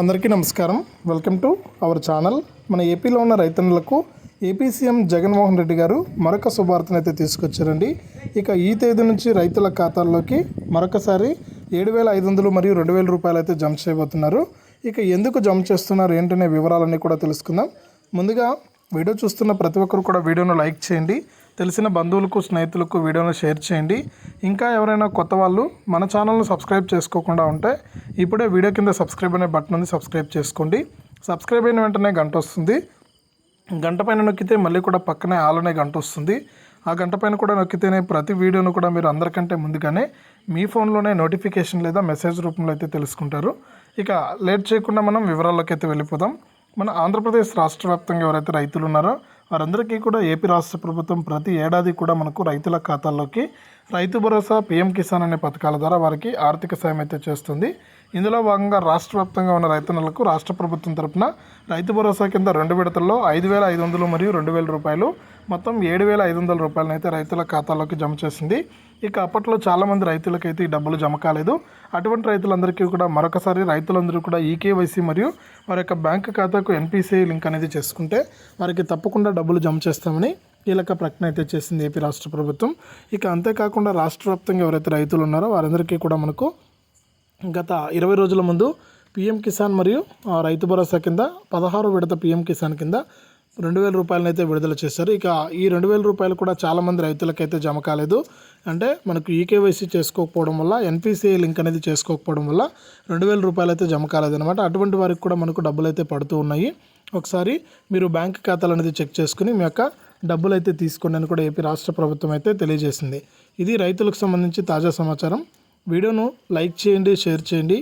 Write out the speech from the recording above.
అందరికీ నమస్కారం. Welcome to our channel. మన ఏపీలో ఉన్న రైతన్నులకు ఏపీ సీఎం జగన్మోహన్ రెడ్డి గారు మరొక శుభార్తను అయితే తీసుకొచ్చారండి. ఇక ఈ తేదీ నుంచి రైతుల ఖాతాల్లోకి మరొకసారి ఏడు వేల ఐదు వందలు మరియు రెండు వేల రూపాయలు అయితే జమ చేయబోతున్నారు. ఇక ఎందుకు జమ చేస్తున్నారు ఏంటనే వివరాలన్నీ కూడా తెలుసుకుందాం. ముందుగా వీడియో చూస్తున్న ప్రతి ఒక్కరు కూడా వీడియోను లైక్ చేయండి. తెలిసిన బంధువులకు స్నేహితులకు వీడియోను షేర్ చేయండి. ఇంకా ఎవరైనా కొత్త వాళ్ళు మన ఛానల్ను సబ్స్క్రైబ్ చేసుకోకుండా ఉంటే ఇప్పుడే వీడియో కింద సబ్స్క్రైబ్ అనే బటన్ ఉంది సబ్స్క్రైబ్ చేసుకోండి. సబ్స్క్రైబ్ అయిన వెంటనే గంట వస్తుంది. గంట పైన నొక్కితే మళ్ళీ కూడా పక్కనే ఆల్ అనే గంట వస్తుంది. ఆ గంట పైన కూడా నొక్కితేనే ప్రతి వీడియోను కూడా మీరు అందరికంటే ముందుగానే మీ ఫోన్లోనే నోటిఫికేషన్ లేదా మెసేజ్ రూపంలో అయితే తెలుసుకుంటారు. ఇక లేట్ చేయకుండా మనం వివరాల్లోకి అయితే వెళ్ళిపోదాం. మన ఆంధ్రప్రదేశ్ రాష్ట్ర వ్యాప్తంగా ఎవరైతే రైతులు ఉన్నారో వారందరికీ కూడా ఏపీ రాష్ట్ర ప్రభుత్వం ప్రతి ఏడాది కూడా మనకు రైతుల ఖాతాల్లోకి రైతు భరోసా పీఎం కిసాన్ అనే పథకాల ద్వారా వారికి ఆర్థిక సాయం అయితే చేస్తుంది. ఇందులో భాగంగా రాష్ట్ర వ్యాప్తంగా ఉన్న రైతన్నలకు రాష్ట్ర ప్రభుత్వం తరపున రైతు భరోసా కింద రెండు విడతల్లో ఐదు వేల ఐదు వందలు మరియు రెండు వేల రూపాయలు. మొత్తం ఏడు వేల ఐదు వందల రూపాయలను అయితే రైతుల ఖాతాలోకి జమ చేసింది. ఇక అప్పట్లో చాలామంది రైతులకైతే ఈ డబ్బులు జమ కాలేదు. అటువంటి రైతులందరికీ కూడా మరొకసారి రైతులందరూ కూడా ఈకేవైసీ మరియు వారి యొక్క బ్యాంక్ ఖాతాకు ఎన్పిసిఐ లింక్ అనేది చేసుకుంటే వారికి తప్పకుండా డబ్బులు జమ చేస్తామని కీలక ప్రకటన అయితే చేసింది ఏపీ రాష్ట్ర ప్రభుత్వం. ఇక అంతేకాకుండా రాష్ట్ర వ్యాప్తంగా ఎవరైతే రైతులు ఉన్నారో వారందరికీ కూడా మనకు గత ఇరవై రోజుల ముందు పిఎం కిసాన్ మరియు రైతు భరోసా కింద పదహారు విడత పిఎం కిసాన్ కింద రెండు వేల రూపాయలను అయితే విడుదల చేశారు. ఇక ఈ రెండు వేల రూపాయలు కూడా చాలామంది రైతులకైతే జమ కాలేదు. అంటే మనకు ఈకేవైసీ చేసుకోకపోవడం వల్ల ఎన్పిసిఐ లింక్ అనేది చేసుకోకపోవడం వల్ల రెండు వేల రూపాయలు అయితే జమ కాలేదనమాట అటువంటి వారికి కూడా మనకు డబ్బులు అయితే పడుతూ ఉన్నాయి. ఒకసారి మీరు బ్యాంక్ ఖాతాలు అనేది చెక్ చేసుకుని మీ యొక్క డబ్బులు అయితే తీసుకోండి అని కూడా ఏపీ రాష్ట్ర ప్రభుత్వం అయితే తెలియజేసింది. ఇది రైతులకు సంబంధించి తాజా సమాచారం. వీడియోను లైక్ చేయండి షేర్ చేయండి.